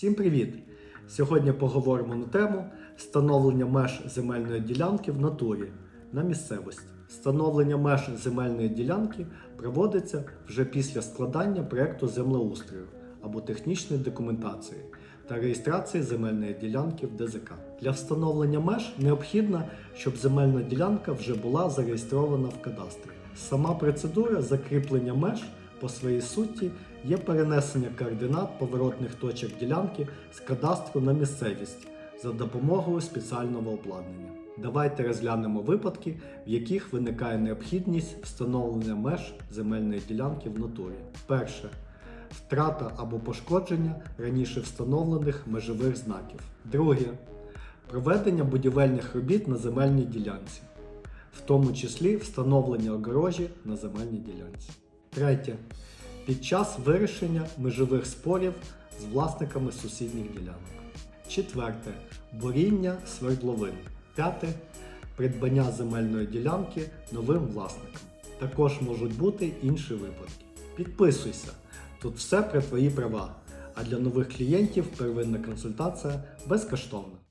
Всім привіт! Сьогодні поговоримо на тему встановлення меж земельної ділянки в натурі на місцевості. Встановлення меж земельної ділянки проводиться вже після складання проєкту землеустрою або технічної документації та реєстрації земельної ділянки в ДЗК. Для встановлення меж необхідно, щоб земельна ділянка вже була зареєстрована в кадастрі. Сама процедура закріплення меж по своїй суті є перенесення координат поворотних точок ділянки з кадастру на місцевість за допомогою спеціального обладнання. Давайте розглянемо випадки, в яких виникає необхідність встановлення меж земельної ділянки в натурі. Перше втрата або пошкодження раніше встановлених межових знаків. Друге проведення будівельних робіт на земельній ділянці, в тому числі встановлення огорожі на земельній ділянці. Третє. Під час вирішення межових спорів з власниками сусідніх ділянок. Четверте. Буріння свердловин. П'яте. Придбання земельної ділянки новим власникам. Також можуть бути інші випадки. Підписуйся. Тут все про твої права. А для нових клієнтів первинна консультація безкоштовна.